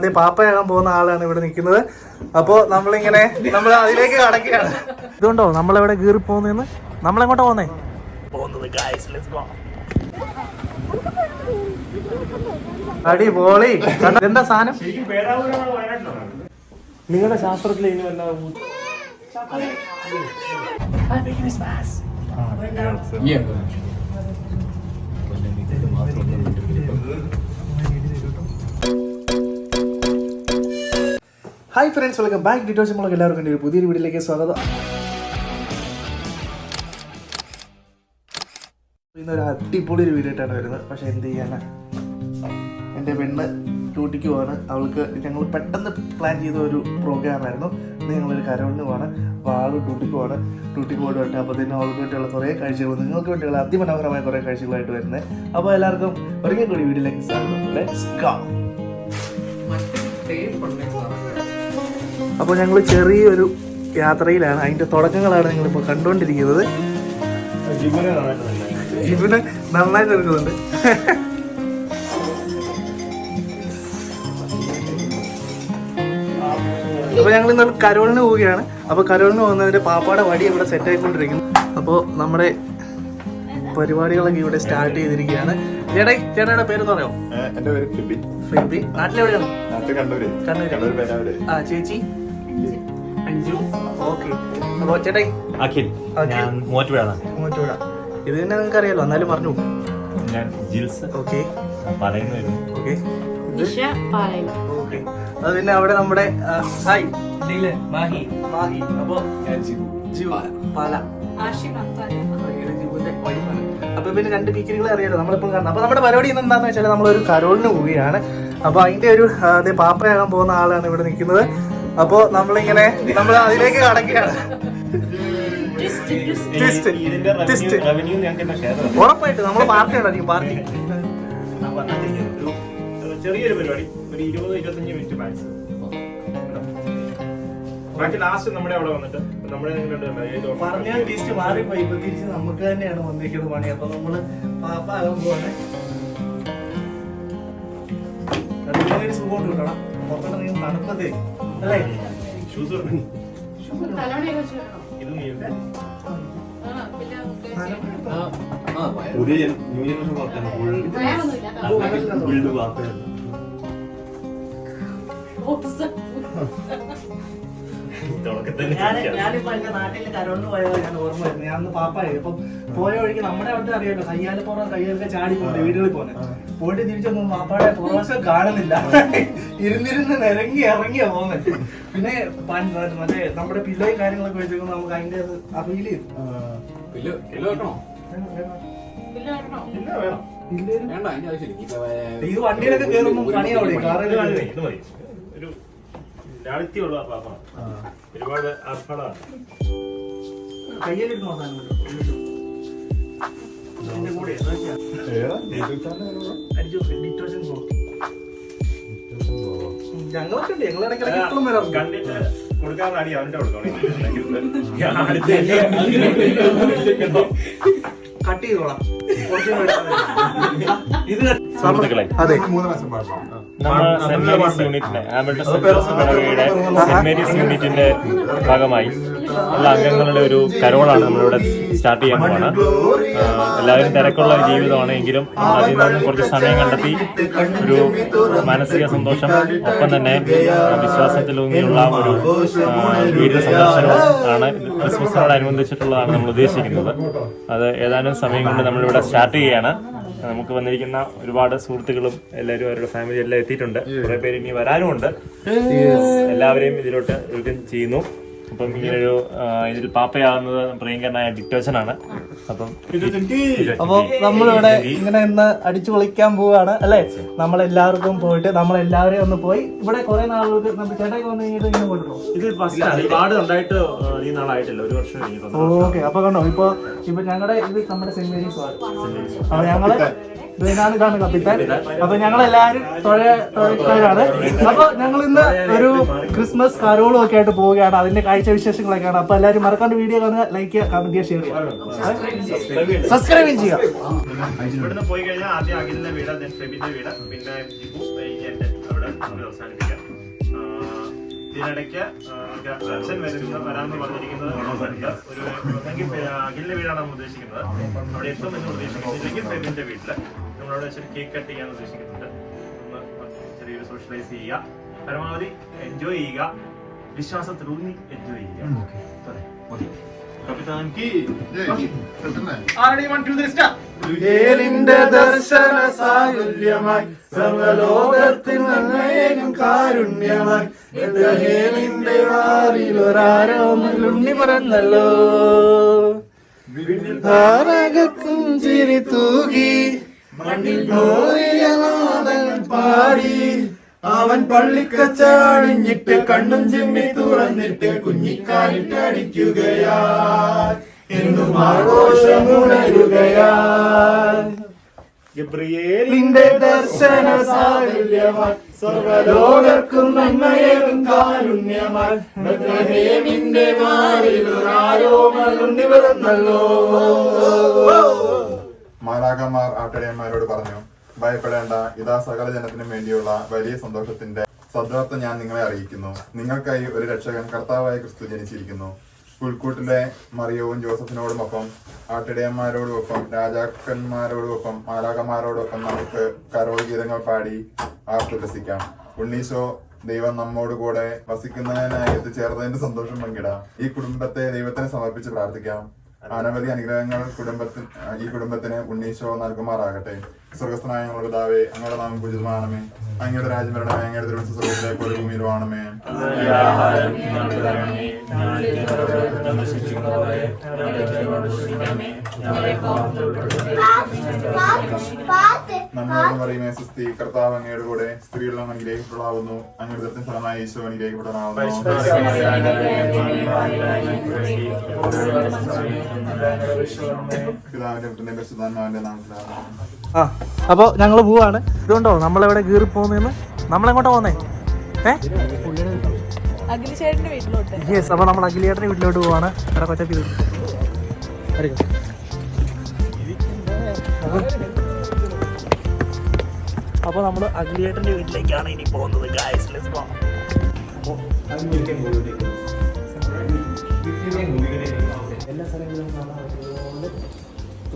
ആദ്യം പാപ്പയാകാൻ പോകുന്ന ആളാണ് ഇവിടെ നിൽക്കുന്നത് അപ്പോ നമ്മളിങ്ങനെ നമ്മൾ അതിലേക്ക് കടക്കുകയാണ് ഇതുകൊണ്ടോ നമ്മളെവിടെ കീറി പോകുന്നതെന്ന് നമ്മളെങ്ങോട്ടാ പോകുന്നേ പോകുന്നത് guys, let's go. അടി പോളി കണ്ടോ? എന്താ സാധനം നിങ്ങളുടെ ശാസ്ത്രത്തിൽ ഇനി വല്ല hi friends welcome back dittos നമ്മളൊക്കെ എല്ലാവർക്കും ഒരു പുതിയൊരു വീഡിയോയിലേക്ക് സ്വാഗതം. ഇന്നൊരു അടിപൊളി ഒരു വീഡിയോ ആയിട്ടാണ് വരുന്നത്. പക്ഷെ എന്ത് ചെയ്യാനാ? എന്റെ പെണ്ണ് ഡ്യൂട്ടിക്ക് പോവാണ്. അവൾക്ക് ഞങ്ങൾ പെട്ടെന്ന് പ്ലാൻ ചെയ്ത ഒരു പ്രോഗ്രാം ആയിരുന്നു. ഇന്ന് ഞങ്ങളൊരു കരോളിന് പോവാണ്. അപ്പോൾ ആൾ ഡ്യൂട്ടിക്ക് പോവാണ്. ഡ്യൂട്ടിക്ക് പോയിട്ട് അപ്പോൾ തന്നെ അവൾക്ക് വേണ്ടിയുള്ള കുറേ കാഴ്ചകൾ നിങ്ങൾക്ക് വേണ്ടിയുള്ള അതിമനോഹരമായ കുറേ കാഴ്ചകളായിട്ട് വരുന്നത്. അപ്പോൾ എല്ലാവർക്കും ഒരിക്കൽ കൂടി വീഡിയോയിലേക്ക് സ്വാഗതം. ലെറ്റ്സ് ഗോ അപ്പോൾ ഞങ്ങൾ ചെറിയൊരു യാത്രയിലാണ്. അതിന്റെ തുടക്കങ്ങളാണ് നിങ്ങളിപ്പോൾ കണ്ടുകൊണ്ടിരിക്കുന്നത്. ജിബിന് നന്നായി നിൽക്കുന്നുണ്ട് അപ്പോൾ ഞങ്ങൾ ഇന്ന് കരോളിന് പോവുകയാണ്. അപ്പോൾ കരോളിന് പോകുന്നതിന്റെ പാപ്പാടെ വടി ഇവിടെ സെറ്റ് ആയിക്കൊണ്ടിരിക്കുന്നു. അപ്പോൾ നമ്മുടെ പരിപാടികളൊക്കെ ഇവിടെ സ്റ്റാർട്ട് ചെയ്തിരിക്കുകയാണ്. ചേട്ടാ ചേട്ടയുടെ പേര് പറയാമോ എന്റെ പേര് ഫിബി. ഫിബി. നാട്ടിലെവിടെയാണ്? നാട്ടിൽ കണ്ണൂര്. കണ്ണൂര്. കണ്ണൂര് ആ ചേച്ചി? അഞ്ചു. ഓക്കെ. അപ്പോൾ ചേട്ടാ അഖിൽ. ഞാൻ മൂവാറ്റുപുഴയാണ് മൂവാറ്റുപുഴ. ഇത് തന്നെ നിങ്ങൾക്ക് അറിയാലോ എന്നാലും പറഞ്ഞു. ഞാൻ ജിൽസ്. ഓക്കെ. പറയുന്നു വരുന്നു ഓക്കെ. ഓക്കെ. അത് പിന്നെ അവിടെ നമ്മുടെ ഹായ്. മാഹി. മാഹി. അപ്പോ ജീവ പാല. അപ്പൊ പിന്നെ രണ്ട് പീക്കിരികളെ അറിയാലോ നമ്മളിപ്പോൾ കാണുന്നത് അപ്പൊ നമ്മുടെ പരിപാടി ഇന്ന് എന്താന്ന് വെച്ചാൽ നമ്മളൊരു കരോളിന് പോവുകയാണ്. അപ്പൊ അതിന്റെ ഒരു പാപ്പയാകാൻ പോകുന്ന ആളാണ് ഇവിടെ നിൽക്കുന്നത്. അപ്പോ നമ്മളിങ്ങനെ നമ്മൾ അതിലേക്ക് കടക്കുകയാണ്. ഉറപ്പായിട്ട് നമ്മൾ പാർട്ടി ഉണ്ടായിരിക്കും പാർട്ടി. ചെറിയൊരു പരിപാടി. ഒരു ഇരുപത് ഇരുപത്തഞ്ച് മിനിറ്റ് മാക്സ് ബാക്കി ലാസ്റ്റ് നമ്മുടെ അവിടെ വന്നിട്ട് നമ്മുടെ പറഞ്ഞ ലിസ്റ്റ് മാറിപ്പോയി. ഇപ്പൊ തിരിച്ച് നമുക്ക് തന്നെയാണ് വന്നിരിക്കുന്നത് പണി. അപ്പൊ നമ്മൾ പാപ്പ ആകാൻ പോവാണ്. സുഖം കിട്ടണം. പുറത്തോട്ട് നീ തണുപ്പതേ അല്ലേ? ഷൂസ് ഇത് പുതിയ ന്യൂ ജനറേഷൻ പുറത്താണ് ഭയമൊന്നുമില്ല ബിൽഡ് ഞാനിപ്പോ എന്റെ നാട്ടിൽ കരോളിന് പോയത് ഞാൻ ഓർമ്മ വരുന്നു ഞാൻ പാപ്പായി. ഇപ്പം പോയ വഴിക്ക് നമ്മുടെ അവിടെ അറിയാലോ കയ്യാലപ്പുറം കയ്യൊക്കെ ചാടി പോകുന്നത് വീടുകളിൽ പോകുന്നത് പോയിട്ട് തിരിച്ചൊന്നും പാപ്പാടെ പുറവശം കാണുന്നില്ല. ഇരുന്നിരുന്ന് നിരങ്ങി ഇറങ്ങിയാ പോകുന്നത് പിന്നെ മറ്റേ നമ്മുടെ പിള്ളയും കാര്യങ്ങളൊക്കെ വെച്ചേക്കുമ്പോൾ നമുക്ക് അതിന്റെ അത് അഫീൽ ചെയ്തു ഇത് വണ്ടിയിലൊക്കെ കേറുമ്പോൾ പണിയാവിടെ ഇത് കാറിൽ ലാളിത്യമുള്ള പാപ്പാണ്. ഒരുപാട് അർഹളാണ് ഞങ്ങളൊക്കെ കണ്ടിട്ട് കൊടുക്കാൻ അടി അവന്റെ കൊടുക്കണം കട്ട് ചെയ്തോളാം. അതെ. മൂന്ന് മാസം പാടാം. സെന്റ് യൂണിറ്റിന്റെ ഭാഗമായി ഉള്ള അംഗങ്ങളുടെ ഒരു കരോളാണ് നമ്മളിവിടെ സ്റ്റാർട്ട് ചെയ്യാൻ പോവാണ് എല്ലാവരും തിരക്കുള്ള ഒരു ജീവിതമാണ് എങ്കിലും അതിൽ നിന്നും കുറച്ച് സമയം കണ്ടെത്തി ഒരു മാനസിക സന്തോഷം ഒപ്പം തന്നെ വിശ്വാസത്തിലൂന്നിയുള്ള ഒരു വീട് സന്ദർശനവും ആണ് ക്രിസ്മസിനോടനുബന്ധിച്ചിട്ടുള്ളതാണ് നമ്മൾ ഉദ്ദേശിക്കുന്നത്. അത് ഏതാനും സമയം കൊണ്ട് നമ്മളിവിടെ സ്റ്റാർട്ട് ചെയ്യുകയാണ് നമുക്ക് വന്നിരിക്കുന്ന ഒരുപാട് സുഹൃത്തുക്കളും എല്ലാവരും അവരുടെ ഫാമിലി എല്ലാം എത്തിയിട്ടുണ്ട്. കുറെ പേര് ഇനി വരാനുമുണ്ട്. എല്ലാവരെയും ഇതിലോട്ട് ചെയ്യുന്നു. അപ്പം ഇങ്ങനൊരു ഇതിൽ പാപ്പയാകുന്നത് പ്രിയങ്കരനായ ഡിറ്റോച്ചനാണ് അപ്പം അപ്പൊ നമ്മളിവിടെ ഇങ്ങനെ ഇന്ന് അടിച്ചു പൊളിക്കാൻ പോവാണ് അല്ലെ? നമ്മളെല്ലാവർക്കും പോയിട്ട് നമ്മളെല്ലാവരെയും ഒന്ന് പോയി. ഇവിടെ കുറെ നാളുകൾക്ക് നമ്മുടെ ചേട്ടായി വന്നു കഴിഞ്ഞിട്ട് ഇങ്ങനെ പോയിട്ടുണ്ടോ ഇത് ഫസ്റ്റ് ആണ്. ഒരുപാട് ഉണ്ടായിട്ട് ഈ നാളായിട്ടില്ല. ഒരു വർഷം കഴിഞ്ഞിട്ടുണ്ട്. ഓക്കെ അപ്പൊ കണ്ടോ ഇപ്പൊ ഇപ്പൊ ഞങ്ങളുടെ ഇത് നമ്മുടെ മേരീസ് അപ്പൊ ഞങ്ങൾ ഇതാണ് ഇതാണ് കപ്പിത്താൻ. അപ്പൊ ഞങ്ങൾ എല്ലാവരും തൊഴിലാണ് അപ്പൊ ഞങ്ങൾ ഇന്ന് ഒരു ക്രിസ്മസ് കരോളും ഒക്കെ ആയിട്ട് പോവുകയാണ്. അതിന്റെ കാഴ്ച വിശേഷങ്ങളൊക്കെയാണ് അപ്പൊ എല്ലാവരും മറക്കാണ്ട് വീഡിയോ കാണുക ലൈക്ക് ചെയ്യുക കമന്റ് ചെയ്യുക ഷെയർ ചെയ്യുക. സബ്സ്ക്രൈബ് ചെയ്യുക. ഇവിടുന്ന് പോയി കഴിഞ്ഞാൽ ആദ്യം അഖിലിന്റെ വീട് ദെൻ ഫെബിന്റെ വീട് പിന്നെ ജിബു എന്റെ അവിടെ നമ്മൾ അവസാനിപ്പിക്കാം. ഇതിനിടയ്ക്ക് അച്ഛൻ വരുന്ന വരാമെന്ന് പറഞ്ഞിരിക്കുന്നത്. ഒരു ഒന്നെങ്കിൽ അഖിലിന്റെ വീടാണ് നമ്മൾ ഉദ്ദേശിക്കുന്നത്. അവിടെ എത്തും എന്ന് പ്രതീക്ഷിക്കുന്നു ഇല്ലെങ്കിൽ ഫെബിന്റെ വീട്ടിൽ. നമ്മളവിടെ വെച്ചൊരു കേക്ക് കട്ട് ചെയ്യാൻ ഉദ്ദേശിക്കുന്നുണ്ട്. ചെറിയൊരു സോഷ്യലൈസ് ചെയ്യുക. പരമാവധി എൻജോയ് ചെയ്യുക. വിശ്വാസത്തിലൂന്നി എൻജോയ് കീ ഏലിന്റെ ദർശന സായുല്യമായി സർവലോകത്തിൽ നന്നേനും കാരുണ്യമായി. എബ്രഹേമിന്റെ വാറിൽ ഒരാരോമലുണ്ണി പറഞ്ഞല്ലോ താരകക്കും ചിരി തൂകി മണ്ണിൽ പാടി. അവൻ പള്ളിക്കച്ചാണിഞ്ഞിട്ട് കണ്ണും ചിമ്മി തുറന്നിട്ട് കുഞ്ഞിക്കാലിട്ട് അടിക്കുകയാ എന്നും ആഘോഷമുണരുകയാ ഗബ്രിയേലിന്റെ ദർശന സാരല്യമായി സർവലോകർക്കും നന്മയും കാരുണ്യമാന്റെ ബത്ലഹേമിന്റെ വാറിൽ ഒരാരോമലുണ്ണി പിറന്നല്ലോ മാലാകന്മാർ ആട്ടിടയന്മാരോട് പറഞ്ഞു ഭയപ്പെടേണ്ട ഇതാ സകല ജനത്തിനും വേണ്ടിയുള്ള വലിയ സന്തോഷത്തിന്റെ സദ്വാർത്ത ഞാൻ നിങ്ങളെ അറിയിക്കുന്നു. നിങ്ങൾക്കായി ഒരു രക്ഷകൻ കർത്താവായ ക്രിസ്തു ജനിച്ചിരിക്കുന്നു. പുൽക്കൂട്ടിലെ മറിയവും ജോസഫിനോടുമൊപ്പം ആട്ടിടയന്മാരോടുമൊപ്പം രാജാക്കന്മാരോടുമൊപ്പം മാലാകന്മാരോടൊപ്പം നമുക്ക് കരോൾ ഗീതങ്ങൾ പാടി ആർത്തുല്ലസിക്കാം ഉണ്ണീശോ ദൈവം നമ്മോട് കൂടെ വസിക്കുന്നതിനായി എത്തിച്ചേർന്നതിന്റെ സന്തോഷം പങ്കിടാം. ഈ കുടുംബത്തെ ദൈവത്തിന് സമർപ്പിച്ച് പ്രാർത്ഥിക്കാം. അനവധി അനുഗ്രഹങ്ങൾ കുടുംബത്തിന് ഈ കുടുംബത്തിന് ഉണ്ണീശോ നൽകുമാറാകട്ടെ. സ്വർഗസ്ഥനായ ഞങ്ങളുടെ പിതാവേ അങ്ങയുടെ നാമം പൂജിതമാണമേ അങ്ങയുടെ രാജ്യം വരണമേ അങ്ങയുടെ തിരുവനന്തപുരം സ്വർഗത്തിലേക്ക് ഒരു ഭൂമിയിൽ വാണമേ നമ്മോട് പറയുമേ സുസ്തി. കർത്താവ് അങ്ങയുടെ കൂടെ സ്ത്രീകളും അനുഗ്രഹിക്കപ്പെടാവുന്നു അങ്ങയുടെ ദത്തൻ ഫലമായ ഈശോ അനുഗ്രഹിക്കപ്പെടാവുന്നു പിതാവിന്റെ പുത്രന്റെ പരിശുദ്ധാത്മാവിന്റെ നാമത്തിലാണ് ആ അപ്പോൾ ഞങ്ങൾ പോവാണ്. ഇതുകൊണ്ടോ? നമ്മളെവിടെ കീറി പോകുന്നതെന്ന് നമ്മളെങ്ങോട്ടാ പോകുന്നേ ഏ? അഖിലേട്ടന്റെ വീട്ടിലോട്ട്. യെസ് അപ്പോൾ നമ്മൾ അഖിലേട്ടന്റെ വീട്ടിലോട്ട് പോവാണ്. ഇവിടെ കൊച്ചപ്പി അപ്പോൾ നമ്മൾ അഖിലേട്ടന്റെ വീട്ടിലേക്കാണ് ഇനി പോകുന്നത് ഗായ്സ് ലെറ്റ്സ് ഗോ എല്ലാ സ്ഥലങ്ങളും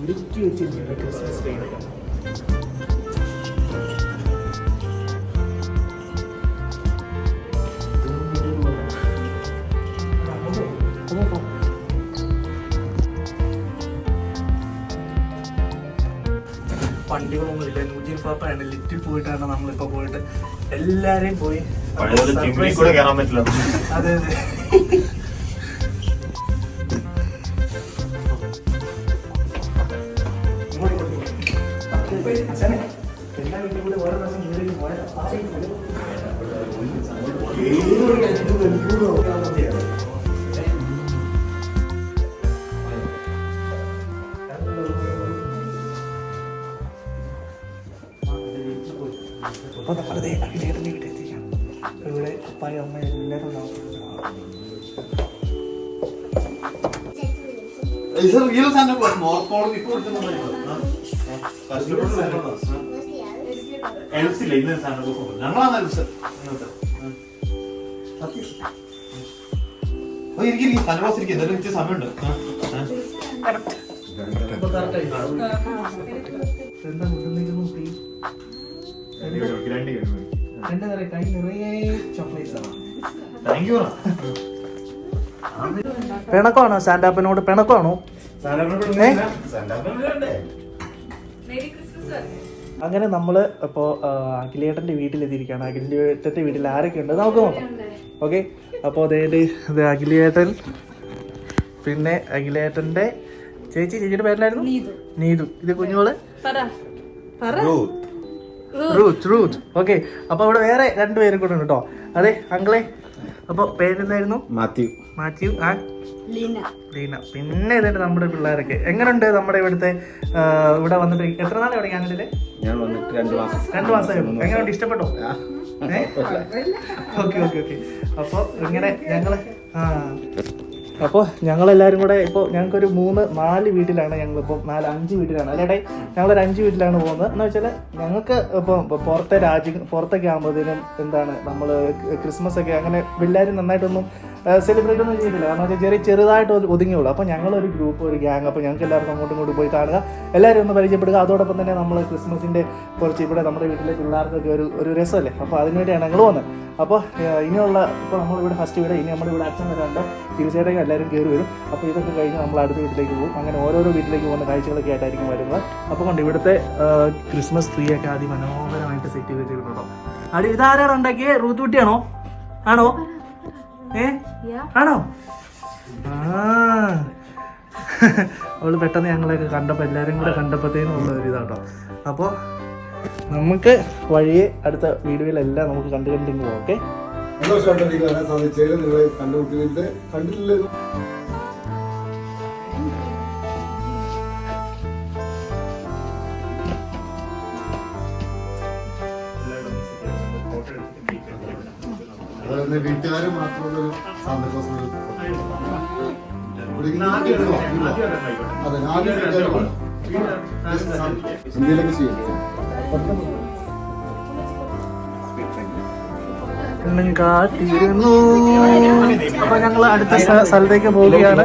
ഒരുക്കി വെച്ചിരിക്കുന്നത് ക്രിസ്മസ് ട്രീകളൊക്കെ വണ്ടികളൊന്നുമില്ല നൂറ്റി പാപ്പയാണ് ലിഫ്റ്റിൽ പോയിട്ടാണ് നമ്മളിപ്പോ പോയിട്ട് എല്ലാരെയും പോയി. അതെ അതെ. അപ്പൊ നമ്മളത് അഖിലേട്ടന്റെ വീട്ടിൽ എത്തിക്കാം ഇവിടെ അപ്പായും അമ്മയും എല്ലാവരും ഞങ്ങളാണ് സമയമുണ്ട്. എന്താ എന്റെ നിറയെ കൈ നിറയെ ചോക്ലേറ്റ്സ് ആണ്. താങ്ക് യു പിണക്കമാണോ? അങ്ങനെ നമ്മൾ ഇപ്പോൾ അഖിലേട്ടന്റെ വീട്ടിലെത്തിയിരിക്കുകയാണ്. അഖിലേട്ടന്റെ വീട്ടിൽ ആരൊക്കെ ഉണ്ട് നമുക്ക് നോക്കാം. ഓക്കെ. അപ്പോൾ അതായത് ഇത് അഖിലേട്ടൻ പിന്നെ അഖിലേട്ടന്റെ ചേച്ചി ചേച്ചിയുടെ പേരിലായിരുന്നു? നീതു. ഇത് കുഞ്ഞുങ്ങൾ പറ. പറ. റൂത്ത് റൂത്ത് ഓക്കെ അപ്പോൾ ഇവിടെ വേറെ രണ്ടുപേരും കൂടെ ഉണ്ട് കേട്ടോ അതെ അങ്കിളെ. അപ്പോൾ പേരെന്തായിരുന്നു? മാത്യു. മാത്യു ആ? ലീന. ലീന. പിന്നെ ഇതായിട്ട് നമ്മുടെ പിള്ളേരൊക്കെ. എങ്ങനെയുണ്ട് നമ്മുടെ ഇവിടുത്തെ ഇവിടെ വന്നിട്ട്? എത്ര നാളെ ഇവിടെ കാനഡയിൽ ഞാൻ വന്നിട്ട് രണ്ടു മാസം. രണ്ടു മാസം. ഉള്ളൂ എങ്ങനെയുണ്ട് ഇഷ്ടപ്പെട്ടോ ഓക്കെ ഓക്കെ ഓക്കെ. അപ്പോൾ ഇങ്ങനെ ഞങ്ങൾ ആ അപ്പോൾ ഞങ്ങളെല്ലാവരും കൂടെ ഇപ്പോൾ ഞങ്ങൾക്കൊരു മൂന്ന് നാല് വീട്ടിലാണ് ഞങ്ങളിപ്പോൾ നാല് അഞ്ച് വീട്ടിലാണ്. അല്ലേടെ ഞങ്ങളൊരു അഞ്ച് വീട്ടിലാണ് പോകുന്നത്. എന്ന് വെച്ചാൽ ഞങ്ങൾക്ക് ഇപ്പോൾ പുറത്തെ രാജ്യം പുറത്തൊക്കെ ആകുമ്പോഴത്തേനും എന്താണ് നമ്മൾ ക്രിസ്മസ് ഒക്കെ അങ്ങനെ എല്ലാവരും നന്നായിട്ടൊന്നും സെലിബ്രേറ്റ് ഒന്നും ചെയ്തില്ല കാരണം വെച്ചാൽ ചെറിയ ചെറുതായിട്ട് ഒതു- ഒതുങ്ങിയുള്ളൂ അപ്പോൾ ഞങ്ങളൊരു ഗ്രൂപ്പ് ഒരു ഗ്യാങ് അപ്പോൾ ഞങ്ങൾക്ക് എല്ലാവർക്കും അങ്ങോട്ടും ഇങ്ങോട്ടും പോയി കാണുക. എല്ലാവരും ഒന്ന് പരിചയപ്പെടുക. അതോടൊപ്പം തന്നെ നമ്മൾ ക്രിസ്മസിന്റെ കുറച്ച് ഇവിടെ നമ്മുടെ വീട്ടിലെ പിള്ളേർക്കൊക്കെ ഒരു ഒരു രസമല്ലേ? അപ്പോൾ അതിനുവേണ്ടിയാണ് ഞങ്ങൾ പോകുന്നത്. അപ്പോൾ ഇനിയുള്ള ഇപ്പോൾ നമ്മളിവിടെ ഫസ്റ്റ് വീട് ഇനി നമ്മുടെ ഇവിടെ അച്ഛൻ വരാണ്ട് തീർച്ചയായിട്ടും എല്ലാവരും കയറി വരും. അപ്പോൾ ഇതൊക്കെ കഴിഞ്ഞ് നമ്മൾ അടുത്ത വീട്ടിലേക്ക് പോകും. അങ്ങനെ ഓരോരോ വീട്ടിലേക്ക് പോകുന്ന കാഴ്ചകളൊക്കെ ആയിട്ടായിരിക്കും വരുന്നത്. അപ്പോൾ കൊണ്ട് ഇവിടുത്തെ ക്രിസ്മസ് ട്രീ ഒക്കെ അതിമനോഹരമായിട്ട് സെറ്റ് ചെയ്ത് വെച്ചിട്ടുണ്ടോ അടി ഇതാരാണ് ഉണ്ടാക്കിയേ റൂത്തുകുട്ടിയാണോ ആണോ? ഏ? ആണോ? ആ. അവൾ പെട്ടെന്ന് ഞങ്ങളെയൊക്കെ കണ്ടപ്പോൾ എല്ലാവരും കൂടെ കണ്ടപ്പോഴത്തേനും ഉള്ള ഒരു ഇതാട്ടോ അപ്പോൾ നമുക്ക് വഴിയെ അടുത്ത വീഡിയോയിലെല്ലാം നമുക്ക് കണ്ടു കണ്ടിങ്ങ് ഓക്കെ? സന്തോഷമായിട്ട് എനിക്ക് വരാൻ സാധിച്ചതിൽ നിങ്ങളെ കണ്ടുമുട്ടിയിട്ട് കണ്ടിട്ടില്ല? അതായത് വീട്ടുകാർ മാത്രമുള്ള ഒരു സാന്തോസ് അതെ ആദ്യം ഇന്ത്യയിലൊക്കെ ചെയ്യും. കണ്ണും കാത്തിരുന്നു. അപ്പൊ ഞങ്ങൾ അടുത്ത സ്ഥലത്തേക്ക് പോവുകയാണ്.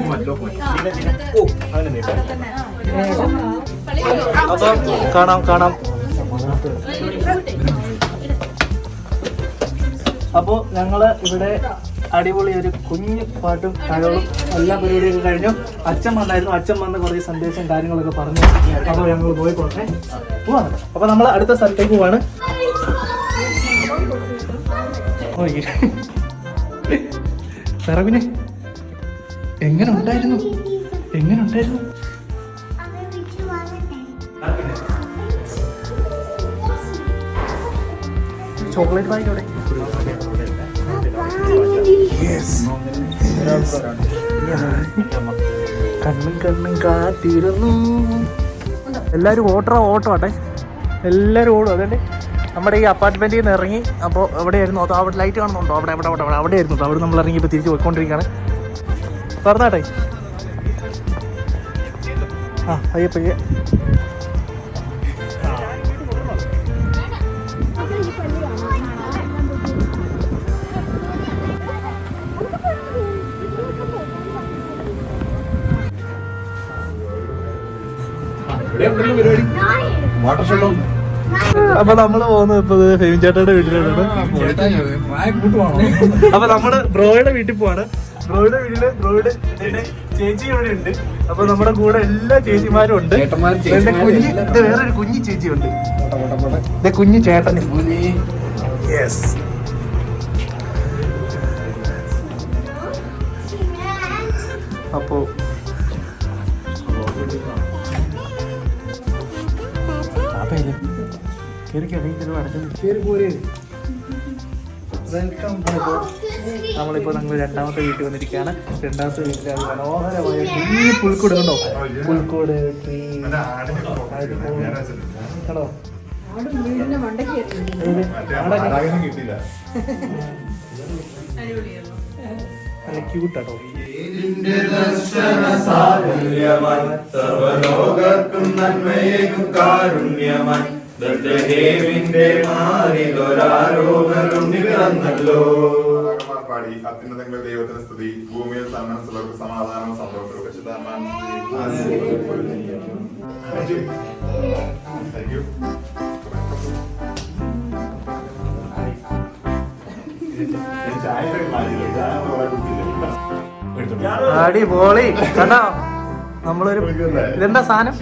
കാണാം കാണാം. അപ്പോ ഞങ്ങൾ ഇവിടെ അടിപൊളി ഒരു കുഞ്ഞു പാട്ടും കഥകളും എല്ലാ പരിപാടിയൊക്കെ കഴിഞ്ഞു. അച്ഛൻ വന്നായിരുന്നു. അച്ഛൻ വന്ന് കുറേ സന്ദേശം കാര്യങ്ങളൊക്കെ പറഞ്ഞു. അപ്പോൾ ഞങ്ങൾ പോയി പോട്ടെ. പോവാണ് അപ്പോൾ നമ്മൾ അടുത്ത സ്ഥലത്തേക്ക് പോവാണ്. ഓയ്. പിന്നെ? എങ്ങനെ ഉണ്ടായിരുന്നു? എങ്ങനെ ഉണ്ടായിരുന്നു? കണ്ണും കണ്ണും കാത്തിരുന്നു. എല്ലാവരും ഓട്ടോ ഓട്ടോ ആട്ടെ. എല്ലാവരും ഓടും അതുകൊണ്ട് നമ്മുടെ ഈ അപ്പാർട്ട്മെന്റിൽ നിന്ന് ഇറങ്ങി അപ്പോൾ എവിടെയായിരുന്നു? അതോ അവിടെ ലൈറ്റ് കാണുന്നുണ്ടോ? അവിടെ അവിടെ അവിടെ അവിടെ ആയിരുന്നു അവിടെ നമ്മൾ ഇറങ്ങി ഇപ്പോൾ തിരിച്ച് പോയിക്കൊണ്ടിരിക്കുകയാണ്. പറഞ്ഞാട്ടെ? ആ പയ്യെ പരിപാടി? വാട്ടർ ഷെഡോ അപ്പൊ നമ്മൾ പോകുന്നത് ഇപ്പൊ ഫെയിം ചേട്ടയുടെ വീട്ടിലാണ്. അപ്പൊ നമ്മൾ ബ്രോയുടെ വീട്ടിൽ പോവാണ്. ബ്രോയുടെ വീട്ടിൽ ബ്രോയുടെ ചേച്ചി ഇവിടെ ഉണ്ട്. അപ്പൊ നമ്മുടെ കൂടെ എല്ലാ ചേച്ചിമാരും ഉണ്ട്. കുഞ്ഞ് വേറൊരു കുഞ്ഞു ചേച്ചി ഉണ്ട്. ഇത് കുഞ്ഞു ചേട്ടൻ. യെസ് വെൽക്കം നമ്മളിപ്പോൾ രണ്ടാമത്തെ വീട്ടിൽ വന്നിരിക്കുകയാണ്. രണ്ടാമത്തെ വീട്ടിൽ അത് മനോഹരമായ ഈ പുൽക്കൂട് കണ്ടോ? പുൽക്കൂട് ട്രീ കണ്ടോ? നല്ല ക്യൂട്ടാട്ടോ സർവലോകർക്കും നന്മയേക്കും കാരുണ്യമാൻ ബത്ലഹേമിന്റെ മാറിലൊരാരോഗലുണ്ണി പിറന്നല്ലോ പാടി അത്യുന്നതങ്ങളുടെ ദൈവത്തിന് സ്തുതി. ഭൂമിയിൽ സന്മനസ്സുള്ളവർക്ക് താങ്ക് യു അടിപൊളി കണ്ടോ? നമ്മളൊരു ഇതെന്താ സാധനം?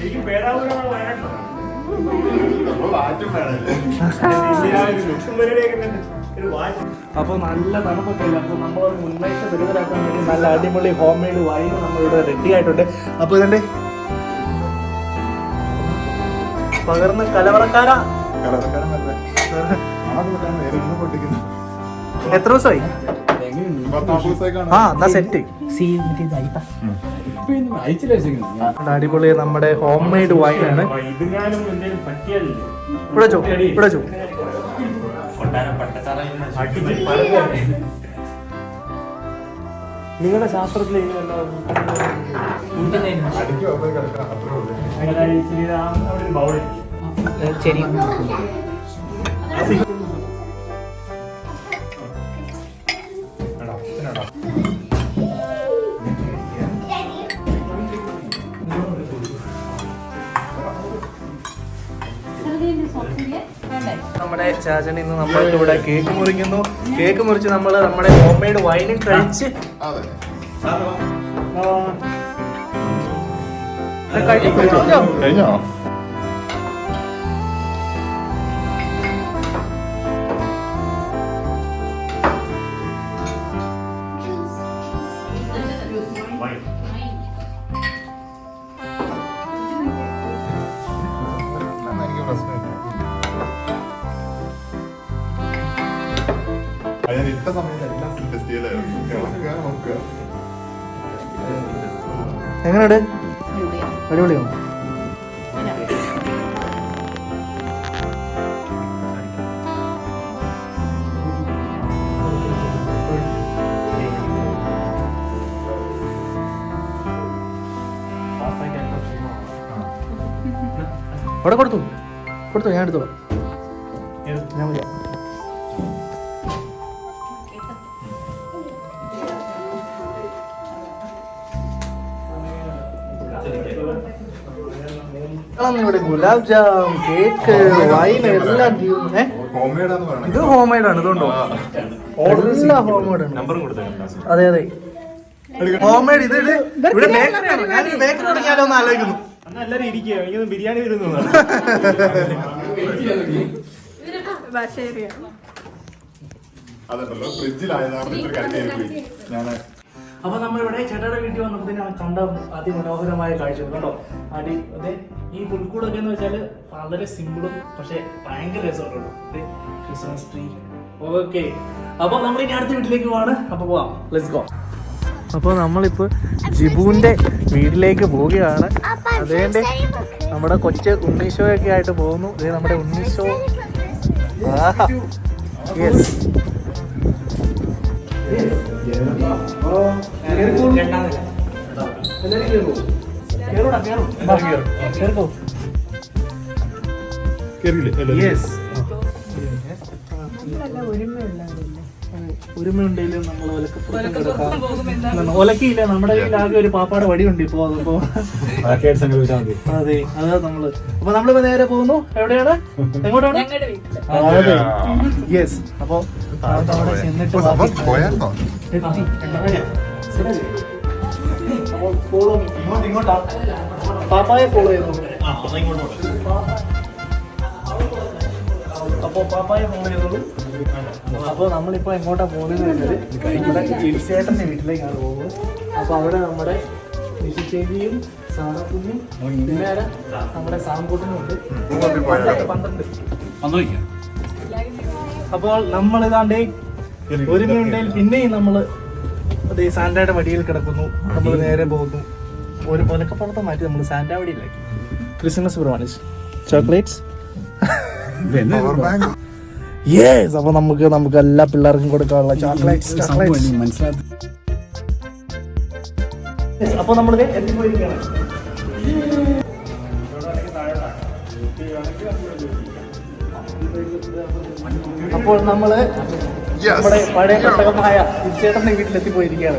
അപ്പൊ നല്ല തണുപ്പൊക്കെ ഇല്ല അപ്പൊ നമ്മളൊരു ഉന്മേഷ ദുരിതരാക്കാൻ വേണ്ടി നല്ല അടിപൊളി ഹോം മെയ്ഡ് വൈൻ നമ്മളിവിടെ റെഡി ആയിട്ടുണ്ട്. അപ്പൊ ഇതിന്റെ പകർന്ന് കലവറക്കാരാ. എത്ര ദിവസമായി? ആ എന്നാ സെറ്റ് സീ വെച്ചേക്കുന്നത് അടിപൊളി നമ്മുടെ ഹോം മെയ്ഡ് വൈൻ ആണ് ഇവിടെ ചോ ഇവിടെ ചോ. നിങ്ങളുടെ ശാസ്ത്രത്തിൽ വല്ല നമ്മുടെ ചാച്ചൻ ഇന്ന് നമ്മൾക്ക് ഇവിടെ കേക്ക് മുറിക്കുന്നു കേക്ക് മുറിച്ച് നമ്മൾ നമ്മുടെ ഹോം മെയ്ഡ് വൈനും കഴിച്ചോ? കഴിഞ്ഞോ അവിടെ കൊടുത്തു. കൊടുത്തു ഞാൻ എടുത്തോളാം. ഞാൻ മതിയാ ഇവിടെ ഗുലാബ് ജാം കേക്ക് വൈൻ എല്ലാം ഇത് ഹോം മെയ്ഡ് ആണ് ഇതുണ്ടോ? എല്ലാം ഹോം മെയ്ഡ് ആണ് അതെ അതെ. ഹോംമേഡ് മെയ്ഡ് ഇത് ഇത് ഇവിടെ ബേക്കറി ബേക്കറി തുടങ്ങിയാലോ എന്ന് ആലോചിക്കുന്നു. അന്ന് എല്ലാവരും ഇരിക്കുക എനിക്കൊന്ന് ബിരിയാണി വരുന്നു. അതുണ്ടല്ലോ ഫ്രിഡ്ജിലായതാണ് ഞാൻ അപ്പൊ നമ്മളിവിടെ ചേട്ടയുടെ വീട്ടിൽ വന്നപ്പോഴത്തേനും കണ്ട അതിമനോഹരമായ കാഴ്ച കണ്ടോ? അടി അതെ ഈ പുൽക്കൂടൊക്കെ എന്ന് വെച്ചാൽ വളരെ സിമ്പിളും പക്ഷെ ഭയങ്കര രസമുണ്ടോ ക്രിസ്മസ് ട്രീ ഓക്കെ അപ്പൊ നമ്മൾ ഇനി അടുത്ത വീട്ടിലേക്ക് പോവാണ്. അപ്പൊ പോവാം. ലെറ്റ്സ് ഗോ അപ്പോൾ നമ്മളിപ്പോൾ ജിബുവിന്റെ വീട്ടിലേക്ക് പോവുകയാണ്. അതേന്റെ നമ്മുടെ കൊച്ച് ഉണ്ണീഷോയൊക്കെ ആയിട്ട് പോകുന്നു. ഇത് നമ്മുടെ ഉണ്ണീഷോ യെസ് യെസ് ഒരുമയുണ്ടെങ്കിലും നമ്മൾ ഒലക്കപ്പുറത്തും ഒലക്കിയില്ല നമ്മുടെ കയ്യിൽ ആകെ ഒരു പാപ്പാടെ വടിയുണ്ട് ഇപ്പോ അതിപ്പോ. അതെ അതാ നമ്മൾ. അപ്പൊ നമ്മളിപ്പോ നേരെ പോകുന്നു. എവിടെയാണ്? എങ്ങോട്ടാണ്? അതെ. യെസ് അപ്പൊ ചെന്നിട്ട്. അപ്പോൾ ഇങ്ങോട്ടാ പാപ്പായെ ഫോളോ ചെയ്തു? അപ്പൊ പാപ്പായ ഫോളോ അപ്പോൾ നമ്മളിപ്പോൾ എങ്ങോട്ടാണ് എങ്ങോട്ടാ പോകുന്നത് നമ്മുടെ ജിൽസേട്ടന്റെ വീട്ടിലേക്കാണ് പോകുന്നത്. അപ്പോൾ അവിടെ നമ്മുടെ നിശിച്ചേരിയും സാറക്കുഞ്ഞും പിന്നെ? നമ്മുടെ സാമ്പൂട്ടിനും ഉണ്ട്. പന്ത്രണ്ട് അപ്പോൾ നമ്മൾ ഒരു ഒരുമയുണ്ടെങ്കിൽ പിന്നെയും നമ്മൾ അതേ സാന്റയുടെ വടിയിൽ കിടക്കുന്നു. നമ്മൾ നേരെ പോകുന്നു. ഒരു ഒലക്കപ്പുറത്ത് മാറ്റി നമ്മൾ സാന്റ വടിയിലാക്കി. ക്രിസ്മസ് പ്രമാണിച്ച് ചോക്ലേറ്റ്സ്. യെസ് അപ്പൊ നമുക്ക് നമുക്ക് എല്ലാ പിള്ളേർക്കും കൊടുക്കാനുള്ള ചോക്ലേറ്റ്സ് ചോക്ലേറ്റ്സ് മനസ്സിലാക്കി അപ്പൊ നമ്മൾ എത്തിപ്പോയിരിക്കുകയാണ്. അപ്പോൾ നമ്മൾ Yes. നമ്മുടെ പഴയ ഘട്ടകമായ ചേട്ടന്റെ വീട്ടിലെത്തി പോയിരിക്കുകയാണ്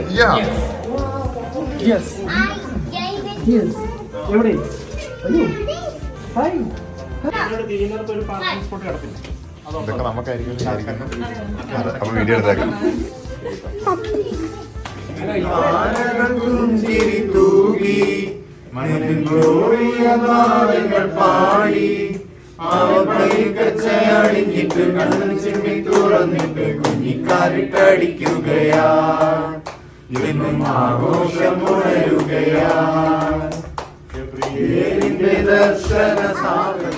എവിടെ? അയ്യോ. ഹായ് ഇതൊക്കെ നമുക്കായിരിക്കും അപ്പൊ വീഡിയോ എടുത്തേക്കാം പാടി കണ്ണൻ ചിമ്മി തുറന്നിട്ട് കുഞ്ഞിക്കാരിട്ടടിക്കുകയാ ദർശന സാഗരം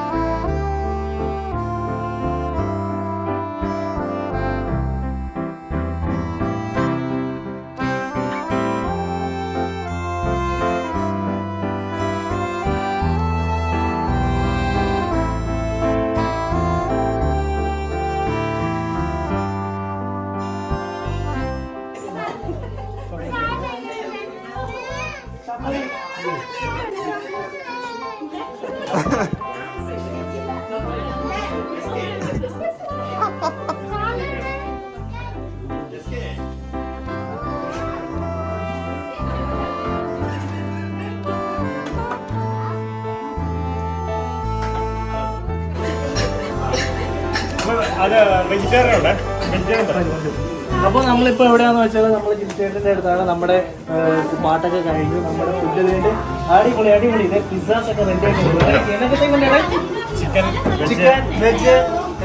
അത് വെജിറ്റേറിയൻ ഉണ്ട്? വെജിറ്റേറിയൻ അപ്പോൾ നമ്മളിപ്പോൾ എവിടെയാന്ന് വെച്ചാൽ നമ്മൾ ജിംസേട്ടിന്റെ അടുത്താണ് നമ്മുടെ പാട്ടൊക്കെ കഴിഞ്ഞു നമ്മുടെ ഫുഡ് വേണ്ടി അടിപൊളി അടിപൊളി. ഇത് പിസ്സാസ് ഒക്കെ റെഡി ആയിട്ട് ചിക്കൻ ചിക്കൻ വെജ്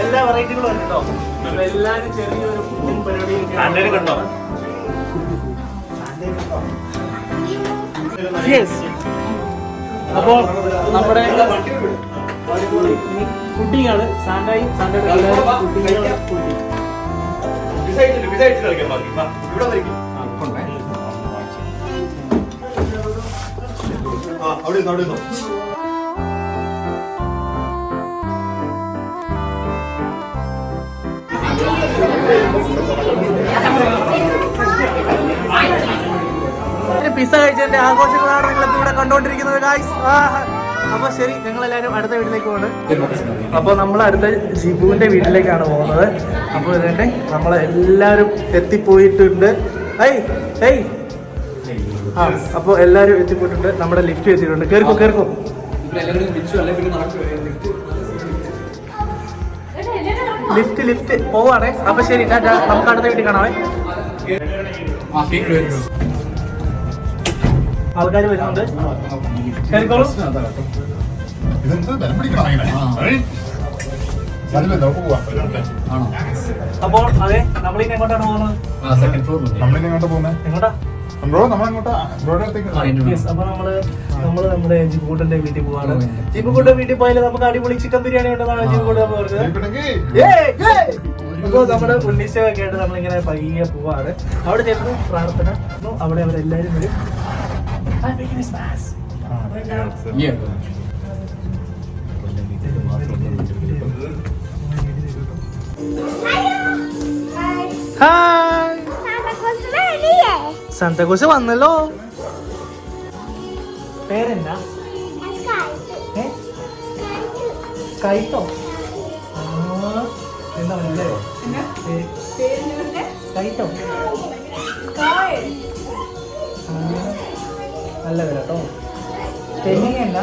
എല്ലാ വെറൈറ്റികളും ഉണ്ട് കേട്ടോ. അപ്പോൾ എല്ലാവരും ചെറിയൊരു ഫുഡും ആൻഡേനെ കണ്ടോ? യെസ് അപ്പോൾ നമ്മുടെ ഫുഡിങ്ങാണ് ആണ് സാൻഡായി സാൻഡയുടെ ഫുഡിങ് ഫുഡിങ് അവിടെ ഇരുന്നോ, അവിടെ ഇരുന്നോ. പിസ കഴിച്ചതിന്റെ ആഘോഷങ്ങളാണ് നിങ്ങൾ ഇവിടെ കണ്ടോണ്ടിരിക്കുന്നത് ഗായ്സ് അപ്പൊ ശരി ഞങ്ങൾ എല്ലാവരും അടുത്ത വീട്ടിലേക്ക് പോകുന്നത് അപ്പൊ നമ്മൾ അടുത്ത ജിബുവിന്റെ വീട്ടിലേക്കാണ് പോകുന്നത്. അപ്പോൾ ഇതിന്റെ നമ്മൾ എല്ലാവരും എത്തിപ്പോയിട്ടുണ്ട്. ഏയ് ഏയ്. ആ അപ്പോൾ എല്ലാവരും എത്തിപ്പെട്ടിട്ട് നമ്മുടെ ലിഫ്റ്റ് വെച്ചിട്ടുണ്ട്. കേൾക്കോ കേൾക്കോ ലിഫ്റ്റ് ലിഫ്റ്റ് പോവാണേ. അപ്പൊ ശരി ടാറ്റാ നമുക്ക് അടുത്ത വീട്ടിൽ കാണാവേ. ആൾക്കാർ വരുന്നുണ്ട്. അപ്പോൾ അതെ നമ്മളിനി എങ്ങോട്ടാണ് പോകുന്നത്? സെക്കൻഡ് ഫ്ലോർ നമ്മളിനി എങ്ങോട്ടാ പോകുന്നത് എങ്ങോട്ടാ? ബ്രോ നമ്മളെങ്ങോട്ടാ അപ്പൊ നമ്മൾ നമ്മൾ നമ്മുടെ ജിബുകൂട്ടന്റെ വീട്ടിൽ പോവാണ്. ജിബുകൂട്ടന്റെ വീട്ടിൽ പോയാൽ നമുക്ക് അടിപൊളി ചിക്കൻ ബിരിയാണി ഉണ്ടെന്നാണ് ജിബുകൂട്ടൻ പറഞ്ഞത്. അപ്പൊ നമ്മുടെ ഉണ്ണീശൊക്കെ ആയിട്ട് നമ്മളിങ്ങനെ പയ്യെ പോവാണ്. അവിടെ ചെന്നു പ്രാർത്ഥന. അവിടെ അവരെല്ലാരും വരും. ഹായ് സാന്താക്ലോസ് വന്നല്ലോ പേരെന്താ? കൈത്തോ ആ, എന്താ അല്ലേ കൈത്തോ നല്ല പേര് കേട്ടോ തെന്നിങ്ങ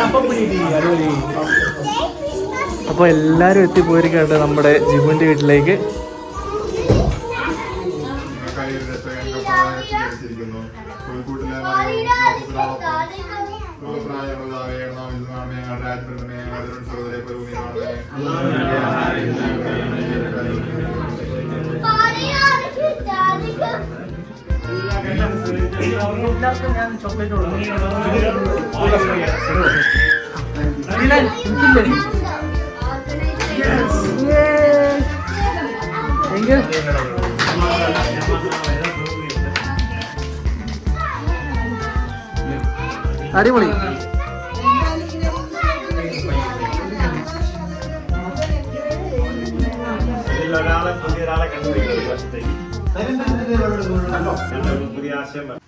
അപ്പൊ പിടി എത്തിപ്പോയിരിക്കട്ടെ നമ്മുടെ ജിബുവിന്റെ വീട്ടിലേക്ക്. നിങ്ങൾക്കായി ഒരു രക്ഷകൻ കർത്താവായി സ്വീകരിച്ചിരിക്കുന്നു. പുൽക്കൂട്ടിലെ മറിയവും ഞാൻ ചോക്ലേറ്റ് അടിപൊളി. ഒരാളെ പുതിയ ഒരാളെ കണ്ടുപിടിക്കും പുതിയ ആശയം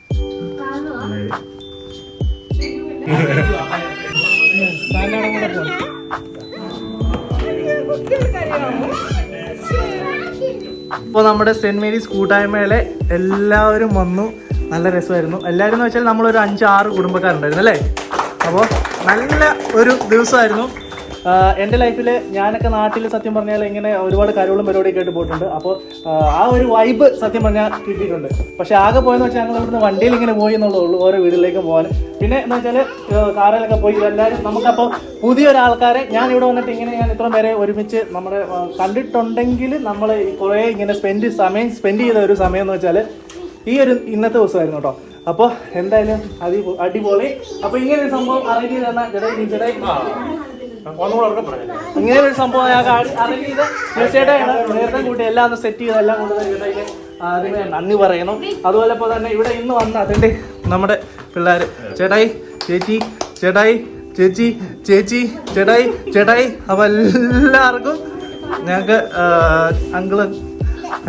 ഇപ്പോൾ നമ്മുടെ സെന്റ് മേരീസ് കൂട്ടായ്മയിലെ എല്ലാവരും വന്നു. നല്ല രസമായിരുന്നു. എല്ലാവരും എന്ന് വെച്ചാൽ നമ്മളൊരു അഞ്ച് ആറ് കുടുംബക്കാരുണ്ടായിരുന്നു അല്ലേ? അപ്പോൾ നല്ല ഒരു ദിവസമായിരുന്നു. എന്റെ ലൈഫിൽ ഞാനൊക്കെ നാട്ടിൽ സത്യം പറഞ്ഞാൽ ഇങ്ങനെ ഒരുപാട് കാര്യങ്ങളും പരിപാടിയൊക്കെ കേട്ട് പോയിട്ടുണ്ട്. അപ്പോൾ ആ ഒരു വൈബ് സത്യം പറഞ്ഞാൽ കിട്ടിയിട്ടുണ്ട്. പക്ഷേ ആകെ പോയെന്ന് വെച്ചാൽ ഞങ്ങൾ ഇവിടുന്ന് വണ്ടിയിൽ ഇങ്ങനെ പോയി എന്നുള്ളൂ ഓരോ വീട്ടിലേക്ക് പോകാൻ. പിന്നെ എന്ന് വെച്ചാൽ കാറിലൊക്കെ പോയി എല്ലാവരും നമുക്കപ്പോൾ പുതിയൊരാൾക്കാരെ ഞാൻ ഇവിടെ വന്നിട്ട് ഇങ്ങനെ ഞാൻ ഇത്രയും പേരെ ഒരുമിച്ച് നമ്മുടെ കണ്ടിട്ടുണ്ടെങ്കിൽ നമ്മൾ കുറേ ഇങ്ങനെ സ്പെൻഡ് സമയം സ്പെൻഡ് ചെയ്ത ഒരു സമയം എന്ന് വെച്ചാൽ ഈ ഒരു ഇന്നത്തെ ദിവസമായിരുന്നു കേട്ടോ. അപ്പോൾ എന്തായാലും അടി അടിപൊളി. അപ്പോൾ ഇങ്ങനെ ഒരു സംഭവം അറേഞ്ച് ചെയ്ത് തന്ന ജഡൈ ജഡൈ. ഇങ്ങനെ ഒരു സംഭവം ഞാൻ തീർച്ചയായിട്ടും നേരത്തെ കൂട്ടി എല്ലാം ഒന്ന് സെറ്റ് ചെയ്ത് എല്ലാം കൊണ്ട് ജഡൈക്ക് ആദ്യമേ നന്ദി പറയണം. അതുപോലെ ഇപ്പോൾ തന്നെ ഇവിടെ ഇന്ന് വന്ന അതിന്റെ നമ്മുടെ പിള്ളേർ ചേട്ടായി ചേച്ചി ചേട്ടായി ചേച്ചി ചേച്ചി ചേട്ടായി ചേട്ടായി അപ്പോൾ എല്ലാവർക്കും ഞങ്ങൾക്ക് അങ്കിളും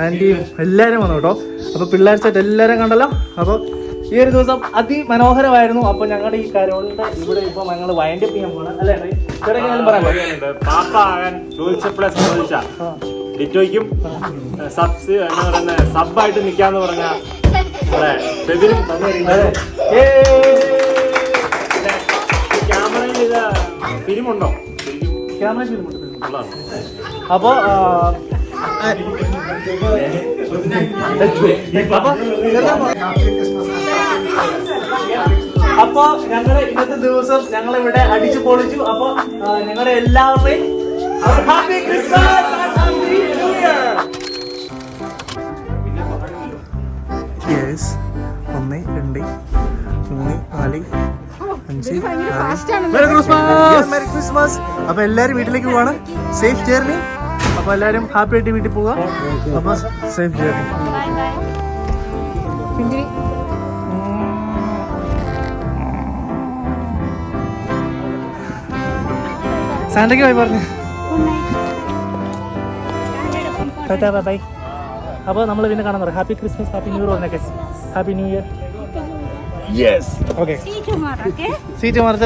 ആന്റിയും എല്ലാവരും വന്നു കേട്ടോ. അപ്പോൾ പിള്ളേർ സെറ്റ് എല്ലാവരും കണ്ടല്ലോ. അപ്പോൾ ഈ ഒരു ദിവസം അതിമനോഹരമായിരുന്നു അപ്പൊ ഞങ്ങളുടെ ഈ കരോളിന്റെ ഇവിടെ ഇപ്പൊ ഞങ്ങൾ വൈൻഡപ്പ് ചെയ്യാൻ പോകണം അല്ലേ പാപ്പ ആകാൻ ചോദിച്ചപ്പോഴേ സംബന്ധിച്ച ഡിറ്റോയ്ക്കും സബ്സ് എന്താ സബ് സബായിട്ട് നിൽക്കാന്ന് പറഞ്ഞ ക്യാമറയിൽ ഫെബിനും ഫിലിമുണ്ടോ ഏയ്. ഫിലിം ഉണ്ടോ ക്യാമറ ഫിലിം ഉണ്ട് ഉള്ളതാണോ? അപ്പോ ആ, അപ്പോ ഞങ്ങൾ ഇന്നത്തെ ദിവസം ഞങ്ങൾ ഇവിടെ അടിച്ചു പൊളിച്ചു. അപ്പൊ ഞങ്ങളുടെ എല്ലാവരുടെയും happy Christmas happy new year. Yes ഒന്ന് രണ്ട് മൂന്ന് നാല് അഞ്ച് മെറി ക്രിസ്മസ് മെറി ക്രിസ്മസ് അപ്പൊ എല്ലാരും വീട്ടിലേക്ക് പോവാണ്. സേഫ് ജേർണി അപ്പൊ എല്ലാരും ഹാപ്പി ആയിട്ട് വീട്ടിൽ പോവാ. അപ്പൊ സേഫ് ജേർണി സാന്റയ്ക്ക് പോയി പറഞ്ഞു. Bye bye. അപ്പോൾ നമ്മൾ പിന്നെ കാണാൻ പറയാം happy Christmas happy new year പറഞ്ഞേക്കെ happy new year yes okay? Seat മാറി